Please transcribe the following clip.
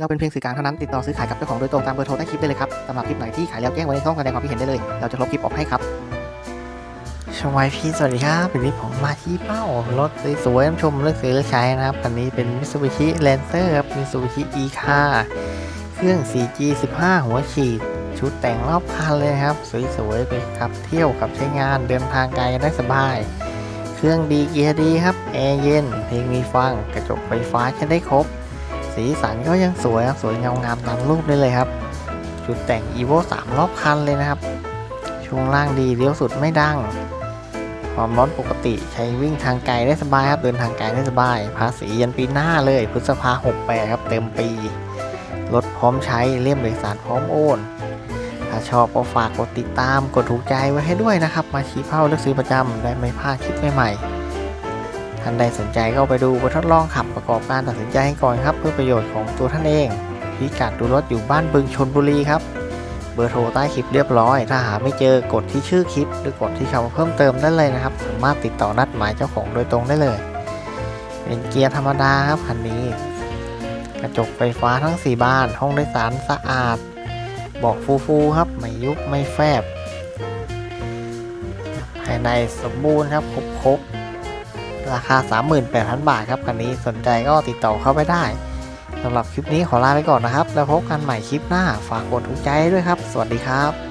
เราเป็นเพียงสื่อกลางเท่านั้นติดต่อซื้อขายกับเจ้าของโดยตรงตามเบอร์โทรใต้คลิปได้เลยครับสำหรับคลิปไหนที่ขายแล้วแจ้งไว้ในช่องแสดงความคิดเห็นได้เลย เราจะลบคลิปออกให้ครับชมไวพี่สวัสดีครับวันนี้ผมมาที่เป้ารถสวยๆน้ำชมเลือกซื้อเลือกใช้นะครับคันนี้เป็น Mitsubishi Lancer ครับ Mitsubishi E-Car เครื่อง 4G 15 หัวฉีด ชุดแต่งรอบคันเลยครับ สวยๆไปขับเที่ยวขับใช้งานเดินทางไกลได้สบาย เครื่องดีเกียร์ดีครับ แอร์เย็น เพลงมีฟัง กระจกไฟฟ้าใช้ได้ครบ สีสันก็ยังสวยครับสวยเงางามตามรูปได้เลยครับชุดแต่ง Evo 3 รอบคันเลยนะครับ ช่วงล่างดีเลี้ยวสุดไม่ดัง ความร้อนปกติใช้วิ่งทางไกลได้สบายครับเดินทางไกลได้สบาย ภาษียันปีหน้าเลยพฤษภา68ครับเต็มปีรถพร้อมใช้เลี่ยมเอกสารพร้อมโอนถ้าชอบก็ฝากกดติดตามกดถูกใจไว้ให้ด้วยนะครับ มาชี้เป้าเลือกซื้อประจำได้ไม่พลาดคลิปใหม่ๆ ท่านใดสนใจก็ไปดูไปทดลองขับประกอบการตัดสินใจให้ก่อนครับ เพื่อประโยชน์ของตัวท่านเอง พิกัดดูรถอยู่บ้านบึงชนบุรีครับ เบอร์โทรใต้คลิปเรียบร้อย ถ้าหาไม่เจอกดที่ชื่อคลิป หรือกดที่คำเพิ่มเติมได้เลยนะครับ สามารถติดต่อนัดหมายเจ้าของโดยตรงได้เลย เป็นเกียร์ธรรมดาครับคันนี้ กระจกไฟฟ้าทั้ง 4 บาน ห้องโดยสารสะอาดบอกฟูๆครับ ไม่ยุบไม่แฟบ ภายในสมบูรณ์ครับครบๆ ราคา 38,000 บาทครับคันนี้สนใจก็ติดต่อเข้าไปได้สำหรับคลิปนี้ขอลาไปก่อนนะครับ แล้วพบกันใหม่คลิปหน้า ฝากกดถูกใจด้วยครับ สวัสดีครับ